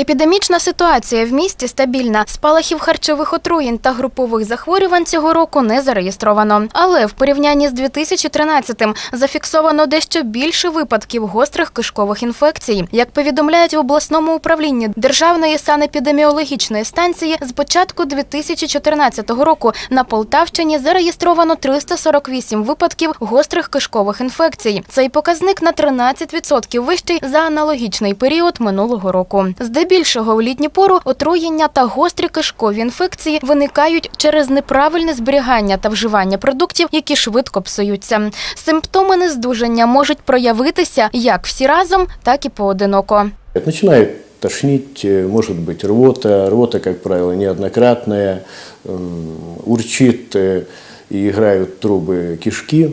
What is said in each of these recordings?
Епідемічна ситуація в місті стабільна. Спалахів харчових отруєнь та групових захворювань цього року не зареєстровано. Але в порівнянні з 2013-м зафіксовано дещо більше випадків гострих кишкових інфекцій. Як повідомляють в обласному управлінні Державної санепідеміологічної станції, з початку 2014 року на Полтавщині зареєстровано 348 випадків гострих кишкових інфекцій. Цей показник на 13% вищий за аналогічний період минулого року. Здебільшого в літню пору отруєння та гострі кишкові інфекції виникають через неправильне зберігання та вживання продуктів, які швидко псуються. Симптоми нездужання можуть проявитися як всі разом, так і поодиноко. Начинает тошнить, э, может быть рвота. Рвота, как правило, неоднократная, м, урчит э, и играют трубы кишки.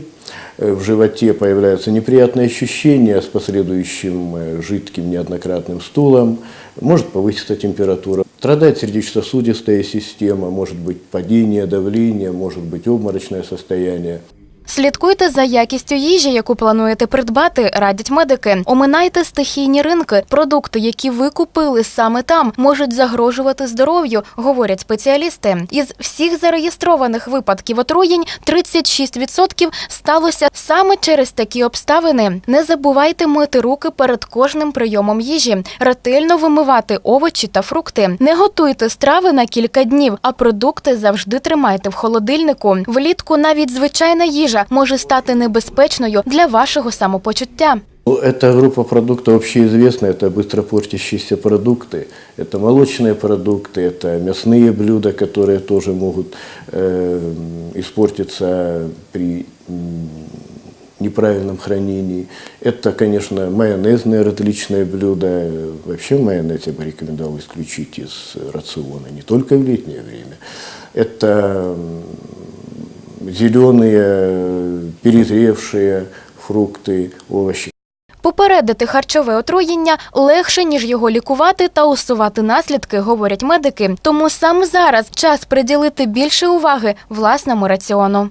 Э, В животе появляются неприятные ощущения с последующим э, жидким неоднократным стулом. Может повыситься температура. Страдает сердечно-сосудистая система, может быть падение давления, может быть обморочное состояние. Слідкуйте за якістю їжі, яку плануєте придбати, радять медики. Оминайте стихійні ринки. Продукти, які ви купили саме там, можуть загрожувати здоров'ю, говорять спеціалісти. Із всіх зареєстрованих випадків отруєнь 36% сталося саме через такі обставини. Не забувайте мити руки перед кожним прийомом їжі, ретельно вимивати овочі та фрукти. Не готуйте страви на кілька днів, а продукти завжди тримайте в холодильнику. Влітку навіть звичайна їжа може стати небезпечною для вашого самопочуття. Ну, Эта группа продуктов общеизвестна, это быстро портящиеся продукты, это молочные продукты, это мясные блюда, которые тоже могут э, испортиться при м, неправильном хранении. Это, конечно, майонезные различные блюда. Вообще майонез я бы рекомендовал исключить из рациона, не только в летнее время. Это зеленые, перезревшие фрукты, овощи. Попередити харчове отруєння легше ніж його лікувати та усувати наслідки, говорять медики. Тому саме зараз час приділити більше уваги власному раціону.